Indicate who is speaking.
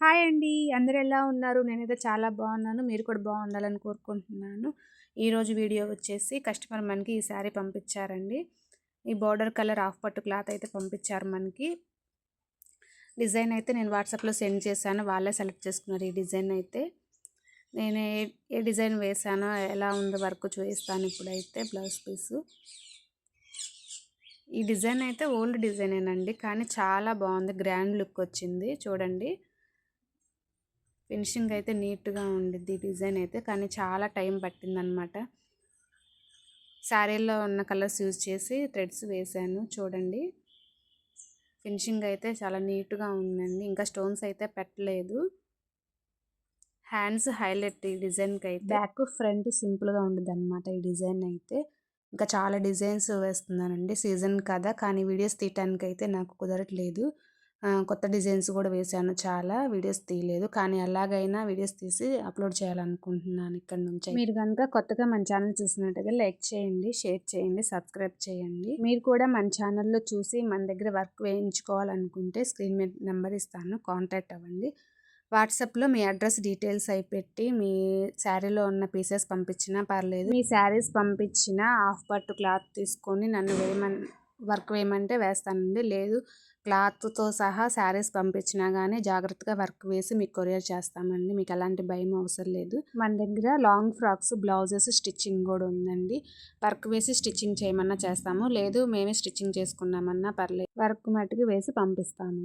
Speaker 1: Hi అండి. అందరు ఎలా ఉన్నారు? నేనైతే చాలా బాగున్నాను. మీరు కూడా బాగుండాలని కోరుకుంటున్నాను. ఈరోజు వీడియో వచ్చేసి కస్టమర్ మనకి ఈ శారీ పంపించారండి. ఈ బార్డర్ కలర్ ఆఫ్ పట్టు క్లాత్ అయితే పంపించారు మనకి. డిజైన్ అయితే నేను వాట్సాప్లో సెండ్ చేశాను. వాళ్ళే సెలెక్ట్ చేసుకున్నారు ఈ డిజైన్ అయితే. నేను ఏ డిజైన్ వేసానో ఎలా ఉందో వర్క్ చూపిస్తాను ఇప్పుడైతే బ్లౌజ్ పీసు. ఈ డిజైన్ అయితే ఓల్డ్ డిజైనేనండి. కానీ చాలా బాగుంది. గ్రాండ్ లుక్ వచ్చింది. చూడండి. ఫినిషింగ్ అయితే నీట్గా ఉండిద్ది డిజైన్ అయితే కానీ చాలా టైం పట్టిందనమాట. శారీలో ఉన్న కలర్స్ యూజ్ చేసి థ్రెడ్స్ వేసాను చూడండి. ఫినిషింగ్ అయితే చాలా నీట్గా ఉందండి ఇంకా స్టోన్స్ అయితే పెట్టలేదు. హ్యాండ్స్ హైలైట్ ఈ డిజైన్కి అయితే. బ్యాక్ ఫ్రంట్ సింపుల్గా ఉండదు అనమాట ఈ డిజైన్ అయితే. ఇంకా చాలా డిజైన్స్ వేస్తున్నానండి సీజన్ కదా కానీ వీడియోస్ తీయటానికి అయితే నాకు కుదరట్లేదు. కొత్త డిజైన్స్ కూడా వేశాను చాలా వీడియోస్ తీయలేదు. కానీ అలాగైనా వీడియోస్ తీసి అప్లోడ్ చేయాలనుకుంటున్నాను ఇక్కడ నుంచి. మీరు కనుక కొత్తగా మన ఛానల్ చూసినట్టుగా లైక్ చేయండి షేర్ చేయండి సబ్స్క్రైబ్ చేయండి. మీరు కూడా మన ఛానల్లో చూసి మన దగ్గర వర్క్ వేయించుకోవాలనుకుంటే స్క్రీన్ మీద నెంబర్ ఇస్తాను. కాంటాక్ట్ అవ్వండి. వాట్సాప్లో మీ అడ్రస్ డీటెయిల్స్ అయి పెట్టి మీ శారీలో ఉన్న పీసెస్ పంపించినా పర్లేదు. మీ శారీస్ పంపించిన హాఫ్ పట్టు క్లాత్ తీసుకొని నన్ను వేయమని వర్క్ వేయమంటే వేస్తానండి. లేదు క్లాత్తో సహా శారీస్ పంపించినా కానీ జాగ్రత్తగా వర్క్ వేసి మీకు కొరియర్ చేస్తామండి. మీకు ఎలాంటి భయం అవసరం లేదు. మన దగ్గర లాంగ్ ఫ్రాక్స్ బ్లౌజెస్ స్టిచ్చింగ్ కూడా ఉందండి. వర్క్ వేసి స్టిచ్చింగ్ చేయమన్నా చేస్తాము. లేదు మేమే స్టిచ్చింగ్ చేసుకున్నామన్నా పర్లేదు వర్క్ మట్టుకు వేసి పంపిస్తాము.